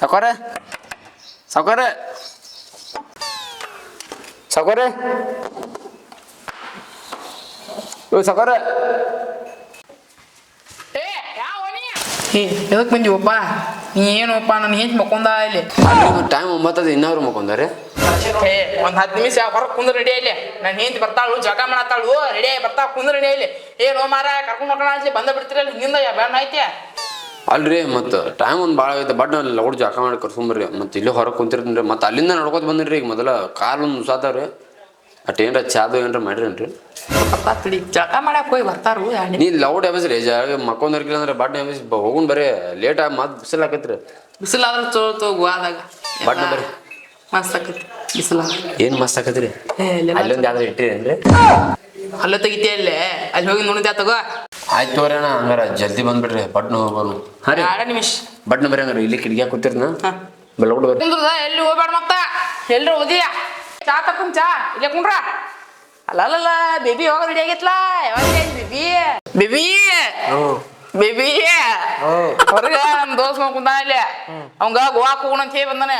ಸಾವ್ಕಾರ ಸಾವ್ಕಾರ ಓ ಸಾವ್ಕಾರ ಏ ಯಾವ ನೀ ಏ ಎದಕ್ ಬಂದಿವಪ್ಪ ನೀ ಏನಪ್ಪ ನನ್ನ ಹೆಂಚ್ ಮಕ್ಕೊಂದ ಇಲ್ಲಿ. ಟೈಮ್ ಒಂಬತ್ತದ ಇನ್ನವ್ರು ಮಕ್ಕೊಂದಾರೆ. ಏ ಒಂದ್ ಹತ್ತು ನಿಮಿಷ ಹೊರಗೆ ಕುಂದ್ರ ರೆಡಿ ಇಲ್ಲಿ ನನ್ನ ಹೆಂಡತಿ ಬರ್ತಾಳು ಜಗ ಮಾಡತ್ತಾಳು. ರೆಡಿ ಬರ್ತಾ ಕುಂದ್ರ ರೆಡಿ ಇಲ್ಲಿ ಏನೋ ಮಾರ ಕರ್ಕೊಂಡು ಹೋಗೋಣ ಅಂತ ಬಂದ ಬಿಡ್ತಿರಲ್ಲ ಹಿಂದಿಂದ ಬೇಡ ಐತೆ ಅಲ್ರಿ ಮತ್ತೆ ಟೈಮ್ ಒಂದು ಭಾಳ ಆಗೈತೆ. ಬಟ್ ನಾನು ಲೌಡ್ ಜಾಕ ಮಾಡಿ ಕರ್ಸ್ಕೊಂಬರ್ರಿ ಮತ್ತೆ ಇಲ್ಲಿ ಹೊರಗೆ ಕುಂತಿರ್ತೀನಿ ಮತ್ತೆ ಅಲ್ಲಿಂದ ನಡ್ಕೊತ ಬಂದಿರಿ ಈಗ ಮೊದಲ. ಕಾಲು ಒಂದು ಉಸಾತಾವ್ರಿ ಅಟ್ ಏನ್ರ ಚಾದು ಏನ್ರ ಮಾಡಿರೇನ್ರಿ? ಜಗ ಮಾಡಕ್ ಹೋಗಿ ಬರ್ತಾರು. ನೀ ಲೌಡ್ ಎಬಸ್ರಿ ಜಾಗ ಮಕ್ಕೊಂದಿರ್ಕಿಲ್ಲ ಅಂದ್ರೆ ಬಟ್ ಎಬಸ್ ಹೋಗುನ್ ಬರೀ. ಲೇಟ್ ಆಗಿ ಮತ್ತೆ ಬಿಸಿಲು ಆಕತ್ರಿ. ಬಿಸಿಲಾದ್ರೆ ಚೋ ತೋ ಗೋವಾದಾಗ ಬಟ್ ಬರ್ರಿ ಮಸ್ತ್ ಆಕತಿ ಬಿಸಿಲ ಏನು ಮಸ್ತ್ ಆಕತ್ರಿ? ಅಲ್ಲೊಂದು ಯಾವ್ದಾರು ಇಟ್ಟಿರೇನ್ರಿ? ಅಲ್ಲ ತೆಗಿತೀಯ ಅಲ್ಲೇ ಅಲ್ಲಿ ಹೋಗಿ ನೋಡಿದ್ಯಾ ತಗೋ? ಆಯ್ತು ತೋರಿ ಅಣ್ಣ ಹಂಗಾರ ಜಲ್ದಿ ಬಂದ್ಬಿಡ್ರಿ ಬಟ್ನ ಹೋಗ್ಬರು ಹಾಂ ರೀ. ಎರಡು ನಿಮಿಷ. ಬಟ್ನ ಬರೀ ಹಂಗಾರ ಇಲ್ಲಿ ಕಿಡಿಗೆ ಕೂತಿರ್ನ. ಹಾ. ಬೆಳಗುಡ್ ಬರ್ರಿ ಎಲ್ಲಿ ಹೋಗ್ಬೇಡ ಮತ್ತ. ಎಲ್ರು ಓದಿಯ ಚಾ ತಕೊಂಡ್ ಚಾ. ಇಲ್ಲೇ ಕುಂಡ್ರ. ಅಲ್ಲಲ್ಲ ಬೇಬಿ ಯಾವಾಗ ರೆಡಿ ಆಗೈತ್ಲಾ? ಯಾವಾಗ ಬೇಬಿ? ಬೇಬಿ? ಬೇಬಿ? ಹೊರಗ ನಮ್ ದೋಸ್ ಕುಂತಾನ ಇಲ್ಲಿ. ಅವಂಗ ಗೋವಾಕ್ ಹೋಗೋಣ ಅಂತ ಹೇಳಿ ಬಂದಾನೆ.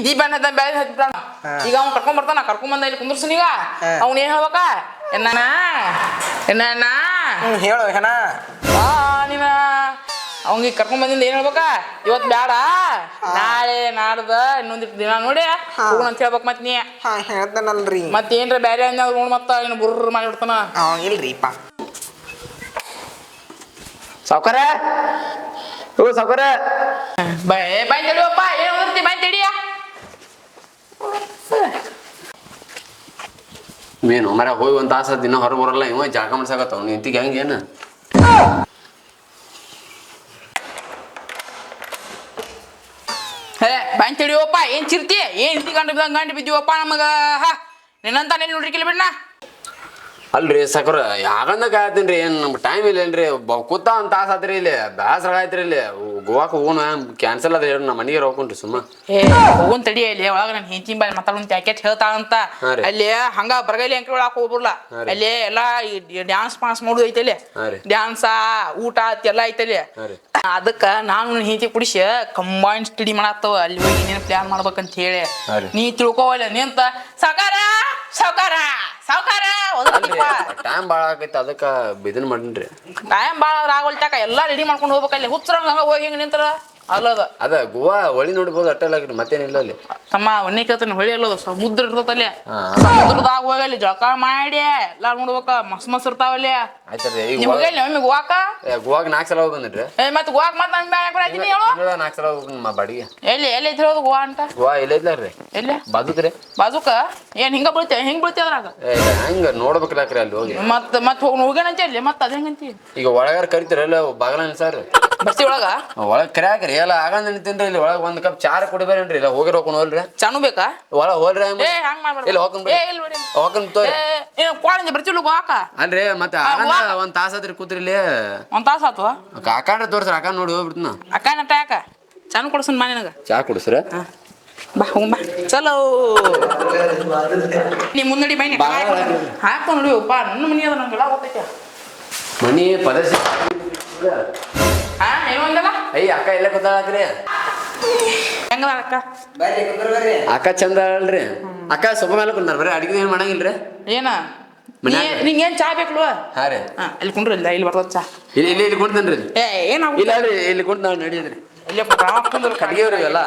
ಇದೀ ಬಣ್ಣ ಬೆಳೆ ಹತ್ತಿಬಿಟ್ಟಾನ ಈಗ ಅವ್ನ್ ಕರ್ಕೊಂಡ್ ಬರ್ತಾನ. ಕರ್ಕೊಂಡ್ ಬಂದ ಇಲ್ಲಿ ಕುಂದ್ರಸನ್ ಈಗ. ಅವ್ನ ಏನ್ ಹೇಳ್ಬೇಕ? ಎನ್ನ ಎನ್ನ ಹ್ಮ್ ಹೇಳು ಹೆಣ. ಆ ನೀನ? ಅವಂಗೆ ಕರ್ಕೊಂಡ್ ಬಂದಿಂದ ಏನ್ ಹೇಳ್ಬೇಕ? ಇವತ್ ಬ್ಯಾಡ. ನಾಳೆ ನಾಡ್ದ ಇನ್ನೊಂದ್ ದಿನ ನೋಡಿ ಹೋಗೋಣ ಅಂತ ಹೇಳ್ಬೇಕ್ ಮತ್ ನೀ. ಹಾ ಮತ್ ಏನ್ರ ಬ್ಯಾರೆ ಅನ್ಯಾವ್ರು ನೋಡ್ ಮತ್ತ ಇನ್ನು ಬುರ್ರ ಮಾಡಿಬಿಡ್ತಾನ ಇಲ್ರಿ ಇಲ್ರಿಪ್ಪ. ಸಾವ್ಕಾರ? ಓ ಸಾವ್ಕಾರ. ಬೈ ಬಾಯ್ ತಡಿಯಪ್ಪ ಏನ್ ಓದಿರ್ತಿ ಬಾಯ್ ತಡಿಯ ಮೇನು ಮರ ಹೋಗಿ ಒಂದು ತಾಸ ದಿನ ಹೊರಗೆ ಬರಲ್ಲ ಇವ, ಜಾಗ ಮಾಡ್ಸಾಕತ್ತ ಅವ್ನು ಇಂತಿಗೆ ಹೆಂಗೆ ಏನು? ಹೇ ಬಾಯ್ ತಿಳಿಯೋಪ್ಪ ಏನ್ ಚಿರ್ತಿ? ಏನ್ ಇಂತಿ ಗಂಟು ಗಂಟು ಬಿದ್ದೀವಪ್ಪ ನಮಗ? ಹಾ, ನಿನ್ನಂತ ನೆಲ್ಲಿ ನೋಡ್ರಿ ಬಿಡ್ನ ಅಲ್ರಿ ಸಕ್ರ ಯಾಗಂದ ಕಾಯ್ತೀನಿ ರೀ ಏನು ನಮ್ಗೆ ಟೈಮ್ ಇಲ್ಲ ಏನ್ರಿ ಕೂತ ಒಂದು ತಾಸು ಆತ್ರಿ ಇಲ್ಲಿ. ಬೇಸರ ಆಯ್ತ್ರಿ ಇಲ್ಲಿ. ಗೋವಾಕ್ ಹೋಗೋಣ ಕ್ಯಾನ್ಸಲ್ ಹೇಳಿ ನಮ್ಮ ಮನೆಗೆ ಹೋಗ್ಕೊಂಡ್ರಿ ಸುಮ್ಮ ಏ ಹೋಗೋನ್ ತಡಿ ಅಲ್ಲಿ. ಒಳಗ ನನ್ನ ಹೆಂಚಿನ ಬಾಯಿ ಮಾತಾಡೋನ್ ಪ್ಯಾಕೆಟ್ ಹೇಳ್ತಾ ಅಂತ ಹಾ ರೀ. ಅಲ್ಲಿ ಹಂಗ ಬರಗೈಲಿ ಅಂಕಿ ಒಳಗೆ ಹೋಗ್ಬಿಡ್ಲ. ಹಾ ರೀ. ಅಲ್ಲಿ ಎಲ್ಲಾ ಡ್ಯಾನ್ಸ್ ಪಾನ್ಸ್ ಮಾಡೋದು ಐತಲ್ಲಿ ಹಾ ರೀ. ಡ್ಯಾನ್ಸ ಊಟ ಎಲ್ಲ ಐತಲ್ಲಿ ಹಾ ರೀ. ಅದಕ್ಕ ನಾನು ನನ್ನ ಹೆಂಡತಿ ಕುಡಿಸಿ ಕಂಬೈನ್ ಸ್ಟಡಿ ಮಾಡತ್ತವ. ಅಲ್ಲಿ ಹೋಗಿ ನೀನು ಪ್ಲಾನ್ ಮಾಡ್ಬೇಕಂತ ಹೇಳಿ. ಹಾ ರೀ. ನೀ ತಿಳ್ಕೊವಲ್ಲ ನಿಂತ ಸಕಾರ ಸಾವ್ಕಾರ ಸಾವ್ಕಾರ ಟೈಮ್ ಭಾಳ ಆಗೈತೆ ಅದಕ್ಕೆ ಇದನ್ನ ಮಾಡಿನ್ರಿ. ಟೈಮ್ ಭಾಳ ಆಗೋಲ್ತಾಕ ಎಲ್ಲ ರೆಡಿ ಮಾಡ್ಕೊಂಡು ಹೋಗ್ಬೇಕಲ್ಲಿ. ಹುಚ್ಚರ ಹಂಗ ಹೋಗಿ ಹಿಂಗೆ ನಿಂತರ. ಅಲ್ಲದ. ಅದ ಗೋವಾ ಹೊಳಿ ನೋಡ್ಬೋದು ಅಟ್ಟಲ್ಲಾಗ್ರಿ ಮತ್ತೇನಿಲ್ಲ ಅಲ್ಲಿ. ತಮ್ಮ ಒನ್ನೆ ಕೇಳ್ತಾನೆ ಹೊಳಿ ಅಲ್ಲದ ಸಮುದ್ರ ಇರ್ತದಲ್ಲಿ ಹಾ. ಸಮುದ್ರದಾಗ ಹೋಗಲ್ಲಿ ಜಳಕ ಮಾಡಿ ಎಲ್ಲ ನೋಡ್ಬೇಕ ಮಸ್ ಮಸ್ ಇರ್ತಾವಲ್ಲಿ ಆಯ್ತಲ್ರಿ ಈಗ ಒಮ್ಮೆ ಗೋವಾಕ? ಗೋವಾಗ ನಾಲ್ಕು ಸಲ ಹೋಗಿ ಬಂದ್ರಿ ಏ ಮತ್ತೆ ಗೋವಾಕ್ ಮತ್ತೆ ನನ್ ಬ್ಯಾಗ್ ಬರ್ತೀನಿ ಹೇಳು. ನಾಲ್ಕು ಸಲ ಹೋಗಿ ನಮ್ಮ ಬಾಡಿಗೆ. ಎಲ್ಲಿ ಎಲ್ಲಿ ಐತಿ ಹೇಳೋದು ಗೋವಾ ಅಂತ? ಗೋವಾ ಇಲ್ಲ ರೀ. ಎಲ್ಲಿ? ಬಾದುಕ್ರಿ ಬಾಜುಕ? ಏನ್ ಹಿಂಗ ಬೀಳ್ತೇವೆ ಹೆಂಗ್ ಬೀಳ್ತೇವೆ ಅದ್ರಾಗ? ಏ ಹೆಂಗ ನೋಡ್ಬೇಕಲ್ಲಾಕ್ರಿ ಅಲ್ಲಿ ಹೋಗಿ. ಮತ್ ಮತ್ ಹೋಗಿ ಹೋಗ್ಯಾನಂತ ಇಲ್ಲಿ ಮತ್ ಅದ ಹೆಂಗಂತಿ? ಈಗ ಒಳಗಾರ ಕರಿತೀರಲ್ಲ ಬಾಗಲ ಸರ್. ಬರ್ತಿ ಒಳಗ? ಒಳಗ್ ಕರ್ಯಾಕ್ರಿ ಎಲ್ಲ ಆಗಂದ ನಿಂತೀನಿ ಇಲ್ಲಿ ಒಳಗ ಒಂದ್ ಕಪ್ ಚಾರ ಕುಡಿಬೇರೇನ್ರಿ ಇಲ್ಲ ಹೋಗಿ ಹೋಗ್ಕೊಂಡು ಹೋಲ್ರಿ ಚಾನು ಬೇಕಾ? ಒಳಗ್ ಹೋಲ್ರಿ ಏ ಹಂಗ್ ಮಾಡ್ಬೇಡ. ಇಲ್ಲ ಹೋಗ್ಕೊಂಡ್ ಏ ಇಲ್ಲ ಬಿಡಿ ಹೋಗ್ಕೊಂಡ್ ತೋರಿ. ಏ ಕೋಳಿಂದ ಬರ್ತಿಲ್ಲ ಗೋವಾಕ ಅಲ್ರಿ ಮತ್ತೆ ಆಗಂದ ಒಂದ್ ತಾಸ ಆತ್ರಿ ಕೂತ್ರಿ ಇಲ್ಲಿ. ಒಂದ್ ತಾಸ ಆತು? ಅಕಾಂಡ್ರೆ ತೋರ್ಸ್ರಿ ಅಕ್ಕ ನೋಡಿ ಹೋಗ್ಬಿಡ್ತನ ಅಕ್ಕ ನಟ ಯಾಕ ಚಾನು ಕೊಡ್ಸನ್ ಮಾ ನಿನಗ. ಚಾ ಕುಡಿಸ್ರ? ಬಾ ಹೋಗ್ ಬಾ. ಚಲೋ. ನೀ ಮುನ್ನಡಿ ಬೈ. ಹಾಕೊಂಡು ಹಾಕು ನೋಡಿ ಒಪ್ಪ ನನ್ನ ಮನಿ ಅದ ನಂಗೆಲ್ಲ ಗೊತ್ತೈತೆ. ಮನಿ ಪದಸಿ ಅಕ್ಕ ಎಲ್ಲ ಕೂತಾಳಕ್ರಿ ಹೆಂಗ ಅಕ್ಕ? ಬರ್ರಿ ಕುಂದ್ರ ಬರ್ರಿ ಅಕ್ಕ ಚಂದ ಅಲ್ರಿ ಅಕ್ಕ ಸೊಪ್ಪ ಮೇಲೆ ಕುಂತಾರ ಬರೀ ಅಡಿಗೆ ಏನ್ ಮಾಡಂಗಿಲ್ರಿ? ಏನ? ಮನ್ಯಾಗ? ನಿಂಗೇನ್ ಚಾ ಬೇಕಲ್ವ ಹಾ ರೀ. ಹಾ ಇಲ್ಲಿ ಕುಂಡ್ರಿ ಇಲ್ಲ ಇಲ್ಲಿ ಬರ್ತದ ಚಾ. ಇಲ್ಲಿ ಇಲ್ಲಿ ಇಲ್ಲಿ ಕುಂತೇನ್ರಿ ಏ ಏನಾಗ ಇಲ್ಲ ರೀ ಇಲ್ಲಿ ಕುಂತ ನಾವು ನಡೀದ್ರಿ ಇಲ್ಲೇ ಕುಂದ್ರ ಕಟ್ಗೆ ಅವ್ರಿ ಇವೆಲ್ಲ.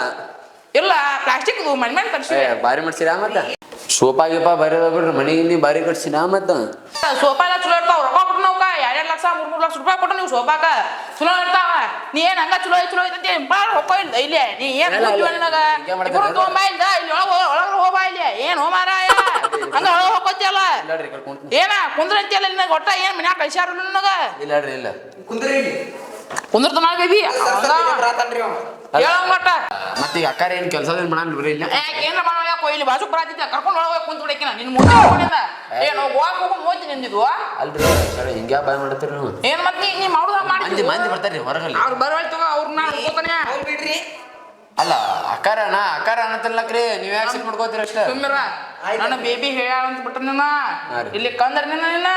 ಇಲ್ಲ ಪ್ಲಾಸ್ಟಿಕ್ ಮನೆ ಮೇಲೆ ತರ್ಸಿ ಏ ಬಾರಿ ಮಾಡ್ಸಿರ ಮತ್ತ? ಸೋಪಾ ಗೀಪಾ ಬಾರಿ ಅದಾವ್ ಬಿಡ್ರಿ ಮನೆಗೆ ನೀ ಬಾರಿ ಕಟ್ಸಿನ ಮತ್ತ? ಸೋಫಾ ಎಲ್ಲ ಚಲೋ ಇರ್ತಾವ ರೊಕ್ಕ ಕೊಟ್ಟು ಎರಡೆರಡು ಲಕ್ಷ ಮೂರು ಮೂರ್ ಲಕ್ಷ ರೂಪಾಯಿ ಕೊಟ್ಟು ನೀವು ಸೋಫಾಕ ಚಲೋ ಇರ್ತಾವ. ನೀ ಏನ್ ಹಂಗ ಚಲೋ ಐತಿ ಚಲೋ ಐತಿ ಅಂತ ಬಾಳ ರೊಕ್ಕ ಇಲ್ಲ ಇಲ್ಲೇ? ನೀ ಏನ್. ನಿನಗ ಇಬ್ರು. ತೊಗೊಂಬಾ ಇಲ್ಲ ಇಲ್ಲಿ ಒಳಗ ಒಳಗ ಹೋಗ ಇಲ್ಲಿ. ಏನ್ ಹೋಮಾರ ಹಂಗ ಒಳಗ ಕುಂತ ಏನ ಕುಂದ್ರ ಅಂತಿಯಲ್ಲ ನಿನಗ ಒಟ್ಟ? ಏನ್ ಮನ್ಯಾಗ ಕಳ್ಸ್ಯಾರ ನನಗ? ಇಲ್ಲ ಇಲ್ಲ. ಕುಂದ್ರಿ ಇಲ್ಲಿ. ಕುಂದ್ರತ ನಾಳೆ ಬೇಬಿ ಬರಾತನ್ರಿ ಅವ ಹೇಳಂಗ ಮತ್ತೆ ಈಗ ಅಕ್ಕಾರ ಏನ್ ಕೆಲಸ ಏನ್ ಮಾಡಲ್ಲ ಬಿಡ್ರಿ ಇಲ್ಲ? ಏ ಏನ್ರ ಮಾಡೋಣ ಕೊಯ್ಲಿ ಇಲ್ಲಿ ಬಾಜು ಬರಾತಿದ್ದೆ ಕರ್ಕೊಂಡು ಒಳಗೆ ಹೋಗಿ ಕುಂತ ಬಿಡಕಿನ ನಿನ್ ಮುಂದೆ ಹೋಗ್ಕೊಂಡಿದ್ದ ಏನು? ಗೋವಾಕ್ ಹೋಗಿ ಹೋಗ್ತೀನಿ ನಿಂದಿದ್ವು ಅಲ್ರಿ ಸರ್ ಹಿಂಗ್ಯಾ ಬಾಯ್ ಮಾಡ್ತೀರಿ ನೀವು? ಏನ್ ಮತ್ತೆ ನೀ ನೀ ಮಾಡುದ ಮಾಡಿ ಮಂದಿ ಮಂದಿ ಬರ್ತಾರ್ರಿ ಹೊರಗಲ್ಲಿ. ಅವ್ರು ಬರವಲ್ ತಗೋ ಅವ್ರನ್ನ ಹೋಗ್ತಾನೆ ಬಿಡ್ರಿ. ಅಲ್ಲ ಅಕ್ಕಾರ ಅಣ್ಣ ಅಕ್ಕಾರ ಅನ್ನತಿಲ್ಲಕ್ರಿ ನೀವ್ ಯಾಕೆ ಸಿಟ್ ಮಾಡ್ಕೋತೀರಿ ಅಷ್ಟೇ? ಸುಮ್ಮಿರ ನನ್ನ ಬೇಬಿ ಹೇಳ ಅಂತ ಬಿಟ್ಟ ನಿನ್ನ ರೀ. ಇಲ್ಲಿ ಕಂದ್ರ ನಿನ್ನ ನಿನ್ನ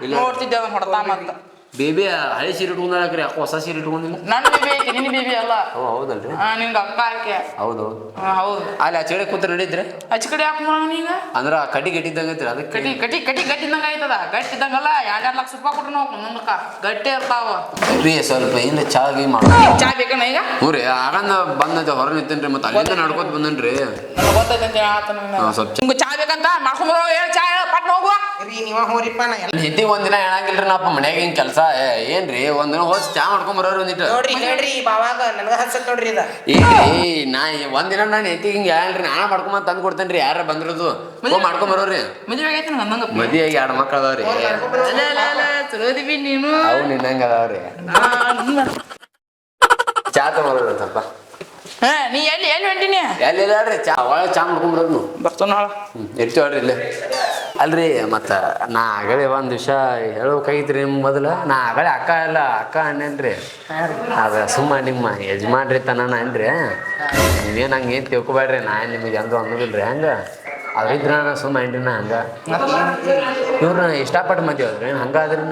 ಇಲ್ಲ. ನೋಡ್ತಿದ್ದೆ ಅದನ್ನ ಹೊಡ್ತಾ ಮತ್ತ ಬೇಬಿ ಹಳೆ ಸೀರೆ ಇಟ್ಕೊಂಡ್ರಿ ಯಾಕೋ ಹೊಸ ಸೀರೆ ಇಟ್ಕೊಂಡಿಲ್ಲ ನನ್ನ ಬೇಬಿ ಐತಿ ನಿನ್ನ ಬೇಬಿ ಅಲ್ಲ. ಓ ಹೌದಲ್ರಿ? ಆ, ನಿನ್ಗೆ ಅಕ್ಕ ಆಕೆ. ಹೌದು ಹೌದು. ಹಾ, ಹೌದು. ಅಲ್ಲಿ ಆ ಚೇಡೆ ಕೂತ್ರ ನಡೀತ್ರಿ? ಆಚೆ ಕಡೆ ಯಾಕೆ ಮಾಡೋಣ ನೀಗ ಅಂದ್ರ ಆ ಕಡ್ಡಿ ಗಟ್ಟಿದ್ದಂಗೆ ಐತ್ರಿ ಅದಕ್ಕೆ ಕಟ್ಟಿ ಕಟ್ಟಿ ಕಟ್ಟಿ ಗಟ್ಟಿ ಇದ್ದಂಗ ಆಯ್ತದ ಗಟ್ಟಿ ಇದ್ದಂಗಲ್ಲ ಎರಡ್ ಎರಡ್ ಲಕ್ಷ ರೂಪಾಯಿ ಕೊಟ್ರು ನಾವು ಮುಂದಕ್ಕ ಗಟ್ಟಿ ಇರ್ತಾವ. ರೀ ಸ್ವಲ್ಪ ಏನ್ರಿ ಚಾ ಗಿ ಮಾಡ ಚಾ ಬೇಕಣ್ಣ ಈಗ? ಹ್ಞೂ ರೀ ಆಗಂದ ಬಂದ ಹೊರ ನಿಂತೇನ್ರಿ ಮತ್ತೆ ಅಲ್ಲಿಂದ ನಡ್ಕೊತ ಬಂದನ್ರಿ. ನನಗೆ ಗೊತ್ತೈತೆ ಅಂತ ಹೇಳತ್ತ ಸ್ವಲ್ಪ ಚಾ- ನಿಮ್ಗೆ ಚಾ ಬೇಕಂತ ಮಾಡ್ಕೊಂಬರೋ ಹೇಳಿ ಚಾ ಹೇಳ ಪಟ್ನ ಹೋಗುವ. ರೀ ನೀವ ಹೋರಿಪ್ಪ ನಾ ಎಲ್ಲ. ಒಂದಿನ ಹೇಳಂಗಿಲ್ರಿ ನಪ್ಪ ಮನ್ಯಾಗ ಹಿಂಗ್ ಕೆಲಸ? ಏನ್ರಿ ಒಂದಿನ ಹೋಗಿ ಚಾ ಮಾಡ್ಕೊಂಡ್ ಬರೋರು ಒಂದಿಟ್ಟು ನೋಡ್ರಿ ಹೇಳ್ರಿ ಬಾವಾಗ ನನಗ ಹಚ್ಚತ್ ನೋಡ್ರಿ ಇದ. ಏನ್ರಿ ನಾ ಒಂದಿನ ನಾನು ಎತ್ತಿ ಹಿಂಗೆ ಹೇಳಲ್ರಿ ನಾನ ಮಾಡ್ಕೊಂಬ ತಂದ್ ಕೊಡ್ತೇನ್ರಿ ಯಾರ ಬಂದಿರೋದು. ಹೋಗಿ ಮಾಡ್ಕೊಂಡ್ ಬರೋರಿ. ಮದುವೆ ಆಗೈತೆ ನಂಗೆ ಆಗಿ ಎರಡು ಮಕ್ಳು ಅದಾವ್ರಿ. ಅಲ್ಲ ಅಲ್ಲ ಅಲ್ಲ ಚಲೋ ಇದೀವಿ ನೀನು. ಅವು ನಿನ್ನಂಗ ಅದಾವ್ರಿ. ಆ, ಚಾ ತಗೊಂಡ್ರಿ ಸ್ವಲ್ಪ ಹಾ ನೀ ಎಲ್ಲಿ ಎಲ್ಲಿ ಹೊಂಟಿನಿ? ಎಲ್ಲಿ ಚಾ ಒಳಗೆ ಚಾ ಮಾಡ್ಕೊಂಡ್ ಬರೋದು ಬರ್ತಾನ ನಾಳ ಹ್ಮ್ ಇರ್ತೀವಲ್ರಿ ಇಲ್ಲಿ. ಅಲ್ರಿ, ಮತ್ತು ನಾ ಆಗಲೇ ಒಂದು ವಿಷಯ ಹೇಳ್ಬೇಕಾಗಿತ್ರಿ ನಿಮ್ ಮೊದಲು. ನಾ ಆಗಲೇ ಅಕ್ಕ ಎಲ್ಲ ಅಕ್ಕ ಅನ್ನೇನ್ರಿ. ಅದು ಸುಮ್ಮ ನಿಮ್ಮ ಯಜಮಾನ್ರಿ ತನ ಅನ್ರಿ ನೀವೇನು ಹಂಗೆ ಏನು ತಿಳ್ಕೊಬೇಡ್ರಿ, ನಾ ನಿಮಗೆ ಅಂದು ಅನ್ನೋದಿಲ್ರಿ, ಹಂಗ? ಅವ್ರಿದ್ರ ಸುಮ್ಮ ಅಣ್ಣ ನಾ ಹಂಗೆ? ಇವ್ರನ್ನ ಇಷ್ಟಪಟ್ಟು ಮದ್ವೆ ಹೋದ್ರಿ ಹಂಗಾದ್ರಿ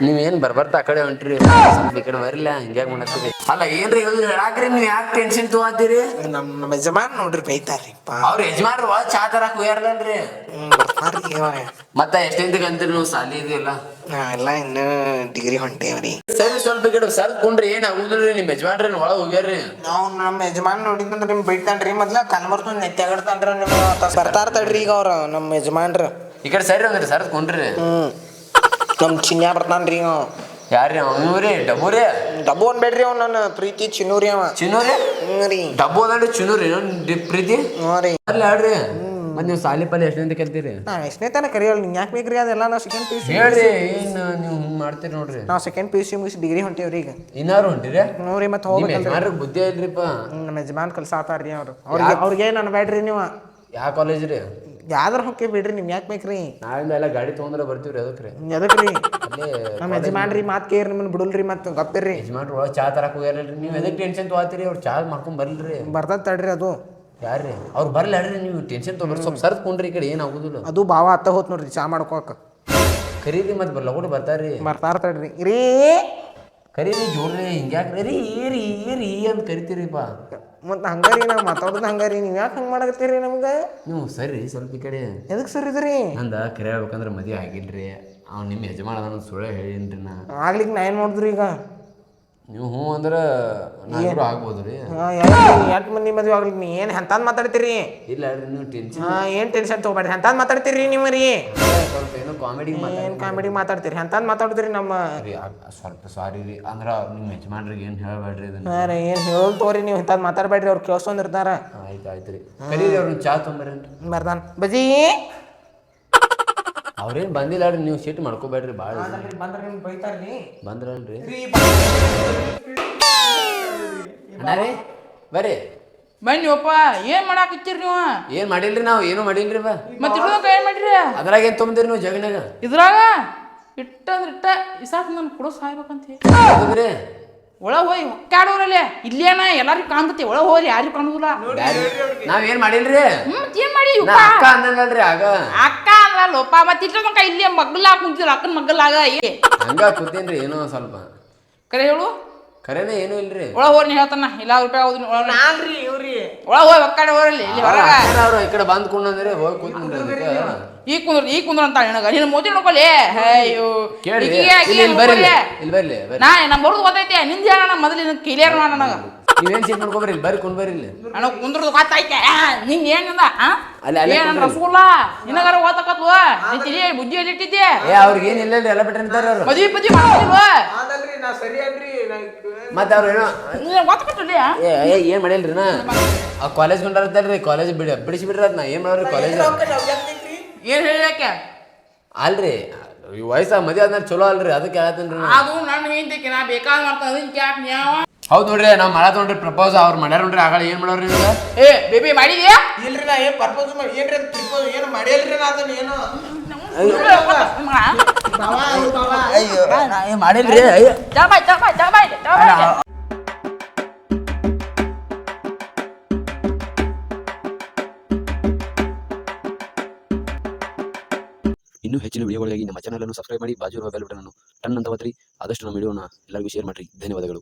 ನೀವೇನ್ ಬರ್ಬರ್ತಾ ಆ ಕಡೆ ಹೊಂಟ್ರಿ? ಸ್ವಲ್ಪ ಈ ಕಡೆ ಬರಲ್ಲ ಹಿಂಗ್ಯಾಗ ಮಾಡತ್ತೀರಿ? ಅಲ್ಲ ಏನ್ರಿ ಇವ್ರು ಹೇಳಾಕ್ರಿ ನೀವ್ ಯಾಕೆ ಟೆನ್ಷನ್ ತಗೋತೀರಿ? ನಮ್ ನಮ್ಮ ಯಜಮಾನ್ ನೋಡ್ರಿ ಬೈತಾರ್ರಿಪ್ಪ ಅವ್ರ ಯಜಮಾನ್ರು ಚಾ ತರಕ್ ಹೋಗ್ಯಾರಲ್ರಿ ಹ್ಮ್ ಬರ್ತಾರ್ರಿ ಇವ. ಮತ್ತ ಎಷ್ಟೆಂತಕ್ಕೆ ಅಂತೀರಿ ನೀವು? ಸಾಲಿ ಇದೆಯಲ್ಲ ನಾವೆಲ್ಲ ಇನ್ನು ಡಿಗ್ರಿ ಹೊಂಟೇವ್ರಿ ಸರಿ ಸ್ವಲ್ಪ ಈ ಕಡೆ ಸರ್ ಕುಂಡ್ರಿ ಏನ್ ಆಗುದಿಲ್ರಿ ನಿಮ್ ಯಜಮಾನ್ರಿ ಒಳಗ್ ಹೋಗ್ಯಾರ್ರಿ? ನಾವು ನಮ್ಮ ಯಜಮಾನ್ ನೋಡಿದಂದ್ರೆ ನಿಮ್ ಬೈತಾನ್ರಿ ಮೊದ್ಲ ಕಲ್ಮರ್ತು ನೆತ್ತಾಗಡ್ತಾನ್ರಿ ನಿಮ್ಮ ಬರ್ತಾರ ತಡ್ರಿ ಈಗ ಅವ್ರ ನಮ್ಮ ಯಜಮಾನ್ರ. ಈ ಕಡೆ ಸರಿ ಅಂದ್ರಿ ಸರ್ ಕುಂಡ್ರಿ. ಹ್ಮ್. ನಮ್ ಚಿನ್ಯ ಬರ್ತಾನ್ರಿ ಅವ ಯಾರ್ರಿ ಅವ? ಡಬ್ಬು ರೀ ಡಬ್ಬು ಅನ್ಬೇಡ್ರಿ ಅವ್ ನನ್ನ ಪ್ರೀತಿ ಚಿನ್ನೂರಿ ಅವ. ಚಿನ್ನೂರಿ? ಹ್ಮ್ ರೀ. ಡಬ್ಬು ಚಿನ್ನೂರಿ ಪ್ರೀತಿ? ಹ್ಞೂ ರೀ. ಅಲ್ಲ ಹೇಳ್ರಿ ಮತ್ ನೀವು ಸಾಲಿ ಪಲ್ಲಿ ಎಷ್ಟನೇ ಕಲ್ತೀರಿ ನಾ ಎಷ್ಟನೇ ತನಕ ಕರಿಯಲ್ಲ ನಿಂಗೆ ಯಾಕೆ ಬೇಕ್ರಿ ಅದೆಲ್ಲ? ನಾವು ಸೆಕೆಂಡ್ ಪಿ ಯು ಸಿ ಹೇಳ್ರಿ ಏನ್ ನೀವು ಮಾಡ್ತೀರಿ ನೋಡ್ರಿ. ನಾವು ಸೆಕೆಂಡ್ ಪಿ ಯು ಸಿ ಮುಗಿಸಿ ಡಿಗ್ರಿ ಹೊಂಟೇವ್ರಿ ಈಗ. ಇನ್ನಾರು ಹೊಂಟಿರಿ? ಹ್ಞೂ ರೀ ಮತ್ತೆ ಹೋಗ್ಬೇಕಲ್ರಿ. ಯಜಮಾನ್ರಿಗೆ ಬುದ್ಧಿ ಹ್ಮ್, ನಮ್ಮ ಯಜಮಾನ್ ಕಲ್ಸಾತಾರ್ರಿ ಅವ್ರು. ಅವ್ರಿಗೆ ಅವ್ರಿಗೆ ನಾನು ಬೇಡ್ರಿ ನೀವು? ಯಾವ ಕಾಲೇಜ್ ರೀ? ಯಾವ್ದಾರ ಹೊಕ್ಕೆ ಬಿಡ್ರಿ ನಿಮ್ಗೆ ಯಾಕೆ ಬೇಕ್ರಿ? ನಾವಿಂದ ಎಲ್ಲ ಗಾಡಿ ತೊಗೊಂಡ್ರೆ ಬರ್ತೀವ್ರಿ ಅದಕ್ಕೆ ರೀ ಎದಕ್ಕೆ ರೀ ನಮ್ಮ ಯಜಮಾನ್ರಿ ಮಾತು ಕೇರ್ ನಿಮ್ಮನ್ನ ಬಿಡಲ್ರಿ ಮತ್ತೆ ಗಪ್ಪಿರ್ರಿ ಯಜಮಾನ್ರು ಒಳಗೆ ಚಾ ತರಕ್ ಹೋಗ್ಯಾರಲ್ರಿ. ನೀವು ಎದಕ್ಕೆ ಟೆನ್ಷನ್ ತೊಗೊತೀರಿ? ಅವ್ರು ಚಾ ಮಾಡ್ಕೊಂಡ್ ಬರಲ್ರಿ. ಬರ್ತದ ತಡ್ರಿ ಅದು. ಯಾರ್ರಿ? ಅವ್ರು ಬರ್ಲಿ ಹೇಳ್ರಿ ನೀವು ಟೆನ್ಷನ್ ತೊಗೊಂಡ್ರಿ ಸ್ವಲ್ಪ ಸರ್ದ್ ಕೊಂಡ್ರಿ ಈ ಕಡೆ ಏನು ಆಗುದಿಲ್ಲ. ಅದು ಭಾವ ಅತ್ತ ಹೋತ್ ನೋಡ್ರಿ ಚಾ ಮಾಡ್ಕೋಕ ಖರೀದಿ ಮತ್ತೆ ಬರ್ಲ ಕೂಡ ಬರ್ತಾರ್ರಿ. ಬರ್ತಾರ ತಡ್ರಿ. ರೀ. ಕರೀರಿ ಜೋಡ್ರಿ ಹಿಂಗ್ಯಾಕ್ರಿ ರೀ ಏರಿ ಏರಿ ಅಂತ ಕರಿತೀರಿಪ್ಪ ಮತ್ತೆ ಹಂಗಾರಿ ನಾವು ಮಾತಾಡೋದು ಹಂಗಾರಿ ನೀವು ಯಾಕೆ ಹಂಗೆ ಮಾಡಕತ್ತೀರಿ ನಮ್ಗೆ? ನೀವು ಸರಿ ಸ್ವಲ್ಪ ಈ ಕಡೆ. ಎದಕ್ಕೆ ಸರ್ ಇದ್ರಿ? ನಂದ ಕರೆ ಹೇಳ್ಬೇಕಂದ್ರೆ ಮದುವೆ ಆಗಿಲ್ರಿ. ಅವ್ನು ನಿಮ್ಮ ಯಜಮಾನ ಸುಳ್ಳು ಹೇಳಿನ್ರಿ ನಾ. ಆಗ್ಲಿಕ್ಕೆ ನಾ ಏನು ಮಾಡಿದ್ರಿ ಈಗ? ನೀವು ಹ್ಞೂ ಅಂದ್ರೆ ನಾನು ಆಗ್ಬೋದು ರೀ. ಎಂಟು ಮಂದಿ ಮದುವೆ ಆಗ್ಲಿಕ್ಕೆ ನೀ ಏನು ಎಂತಂದು ಮಾತಾಡ್ತೀರಿ? ಇಲ್ಲ ನೀವು ಟೆನ್ಷನ್ ಹಾಂ ಏನು ಟೆನ್ಷನ್ ತೊಗೊಬೇಡ್ರಿ? ಎಂತಂದು ಮಾತಾಡ್ತೀರಿ ನೀವು ರೀ? ಸ್ವಲ್ಪ ಏನೋ ಕಾಮಿಡಿ ಏನು ಕಾಮಿಡಿ ಮಾತಾಡ್ತೀರಿ? ಎಂತಂದು ಮಾತಾಡ್ತೀರಿ ನಮ್ಮ ರೀ ಸ್ವಲ್ಪ ಸಾರಿ ರೀ. ಅಂದ್ರೆ ನಿಮ್ಮ ಯಜಮಾನ್ರಿಗೆ ಏನು ಹೇಳಬೇಡ್ರಿ ಇದನ್ನ? ಹಾಂ ರೀ ಏನು ಹೇಳಿ ತೋರಿ ನೀವು? ಇಂಥದ್ದು ಮಾತಾಡಬೇಡ್ರಿ ಅವ್ರು ಕೇಳ್ಸೊಂದಿರ್ತಾರ ಆಯ್ತು ಆಯ್ತು ರೀ. ಕರೀರಿ ಅವ್ರನ್ನ ಚಾ ತೊಂಬರೇನು ಬರ್ದಾನ. ಬಜಿ! ಅವ್ರೇನು ಬಂದಿಲ್ಲ ರೀ ನೀವು ಸೀಟ್ ಮಾಡ್ಕೋಬೇಡ್ರಿ ಭಾಳ ಬಂದ್ರೆ ನಿಮ್ಗೆ ಬೈತಾರ್ರಿ ಬಂದ್ರಲ್ರಿ. ಅಣ್ಣ ರೀ ಬರ್ರಿ ಬನ್ನಿವಪ್ಪ ಏನ್ ಮಾಡಾಕತ್ತೀರಿ ನೀವು? ಏನು ಮಾಡಿಲ್ರಿ ನಾವು ಏನು ಮಾಡಿಲ್ರಿ ಬಾ. ಮತ್ತೆ ಇಡೋದಕ್ಕ ಏನ್ ಮಾಡ್ರಿ? ಅದ್ರಾಗ ಏನು ತುಂಬಿದ್ರಿ ನೀವು ಜಗನಾಗ? ಇದ್ರಾಗ? ಇಟ್ಟ ಅಂದ್ರೆ ಇಟ್ಟ ಇಸಾಕ್ ನನ್ ಕೊಡೋ ಸಾಯ್ಬೇಕಂತ ಹೌದ್ರಿ ಒಳಗ್ ಹೋಗಿ ಹೊಕ್ಕಾಡೋರಲ್ಲೇ ಇಲ್ಲೇನ ಎಲ್ಲಾರಿಗೂ ಕಾಣ್ತತಿ. ಒಳಗ್ ಹೋಗ್ರಿ ಯಾರಿಗೂ ಕಾಣುದಿಲ್ಲ. ನಾವೇನ್ ಏನ್ ಮಾಡಿಲ್ರಿ? ಹ್ಮ್ ಏನ್ ಮಾಡಿ ಅಕ್ಕ ಅಂದಂಗಲ್ರಿ ಆಗ. ಅಕ್ಕ ಅಲ್ಲ ಲೋಪ ಮತ್ತೆ ಇಟ್ಟ ಇಲ್ಲೇ ಮಗ್ಲಾಗ ಕುಂತಿದ್ರು ಅಕ್ಕನ ಮಗ್ಲಾಗ ಏ ಹಂಗ ಕೂತೇನ್ರಿ ಏನೋ ಸ್ವಲ್ಪ. ಕರೆ ಹೇಳು. ಖರೇನೆ ಏನು ಇಲ್ರಿ. ಒಳ ಹೋಗಿ ನೀ ಹೇಳ್ತಾನ ಇಲ್ಲ ರೂಪಾಯಿ ಆಗುದಿಲ್ಲ ಒಳ ನಾಲ್ರಿ ಇವ್ರಿ. ಒಳ ಹೋಗಿ ಒಕ್ಕಡೆ ಹೋರಲ್ಲಿ ಇಲ್ಲಿ ಹೊರಗ. ಅವ್ರು ಈ ಕಡೆ ಬಂದ್ ಕುಂಡ್ರಿ ಹೋಗಿ ಕೂತ್ಕೊಂಡ್ರಿ ಈ ಕುಂದ್ರ ಈ ಕುಂದ್ರ ಅಂತ ನಿನಗ ನಿನ್ನ ಮೋದಿ ನೋಡ್ಕೊಲಿ. ಅಯ್ಯೋ ಕೇಳಿ ಇಲ್ಲಿ ಬರಲಿ ಬರ್ರಿ ಇಲ್ಲಿ. ಬರಲಿ ನಾ ನಮ್ಮ ಬರೋದು ಗೊತ್ತೈತೆ ನಿಂದ ಹೇಳೋಣ ಮೊದಲು ಕ್ಲಿಯರ್ ಮಾಡ ನನಗ. ನೀವೇನ್ ಸೀಟ್ ಮಾಡ್ಕೊಬ್ರಿ ಇಲ್ಲಿ ಬರ್ರಿ ಕುಂದ್ ಬರ್ರಿ ಇಲ್ಲಿ. ನನಗ ಕುಂದ್ರದು ಗೊತ್ತೈತೆ ನಿಂಗ ಏನಿಂದ ಅಲ್ಲಿ ಅಲ್ಲೇ ಏನ್. ರಸಗುಲ್ಲ ನಿನಗಾರ ಓದಕತ್ವ ನೀ ತಿಳಿ ಬುದ್ಧಿ ಎಲ್ಲಿ ಇಟ್ಟಿದ್ದೆ. ಏ ಅವ್ರಿಗೆ ಏನಿಲ್ಲ ಎಲ್ಲ ಅವ್ರು. ಮದ್ವಿ ಪದ್ವಿ ಮಾಡ್ಕೊಂಡಿಲ್ವ ಅದಲ್ರಿ ನಾ ಸರಿ ಅಲ್ರಿ ಮತ್ತೆ ಅವ್ರು ಏನೋ ಏ ಏ ಏನ್ ಮಾಡಿಲ್ರಿ ನಾ? ಆ ಕಾಲೇಜ್ ಕೊಂಡಾರತ್ತಾರ್ರಿ ಕಾಲೇಜ್ ಬಿಡ ಬಿಡಿಸಿ ಬಿಡ್ರಿ ನಾ ಏನ್ ಮಾಡೋರಿ ಕಾಲೇಜ್ ಏನ್ ಹೇಳಕ್ಕೆ ಅಲ್ರಿ ಈ ವಯಸ್ಸ ಮದಿ ಆದ್ಮೇಲೆ ಚಲೋ ಅಲ್ರಿ ಅದಕ್ಕೆ ಹೇಳತ್ತೀನಿ ನಾ. ಅದು ನನ್ನ ಹೆಂಡತಿಗೆ ನಾ ಬೇಕಾದ ಮಾಡ್ತಾನೆ ಅದಕ್ಕೆ ಯಾಕೆ ನ್ಯಾವ ಹೌದ್ ನೋಡ್ರಿ ನಾವ್ ಮಾಡತ್ ನೋಡ್ರಿ ಪ್ರಪೋಸ್ ಅವ್ರು ಮಾಡ್ಯಾರ ನೋಡ್ರಿ ಆಗಳ ಏನ್ ಮಾಡೋರಿ ನೀವು ಏ ಬೇಬಿ ಮಾಡಿದ್ಯಾ? ಇಲ್ರಿ ನಾ ಏನ್ ಪರ್ಪೋಸ್ ಮಾಡಿ ಏನ್ರಿ ಪ್ರಪೋಸ್ ಏನು ಮಾಡಿಲ್ರಿ ನಾ ಅದನ್ನ ಏನು? ಅಯ್ಯೋ. ಅಯ್ಯೋ ಜಲ್ಬಾಯ್ ಇನ್ನು ಹೆಚ್ಚಿನ ವಿಡಿಯೋಗಳಿಗಾಗಿ ನಮ್ಮ ಚಾನಲ್ ಅನ್ನು ಸಬ್ಸ್ಕ್ರೈಬ್ ಮಾಡಿ ಬಾಜು ಇರುವ ಬೆಲ್ ಬಟನ್ ಅನ್ನು ಟನ್ ಅಂತ ಒತ್ತಿರಿ ಆದಷ್ಟು ನಮ್ಮ ವಿಡಿಯೋನ ಎಲ್ಲರಿಗೂ ಶೇರ್ ಮಾಡಿರಿ. ಧನ್ಯವಾದಗಳು.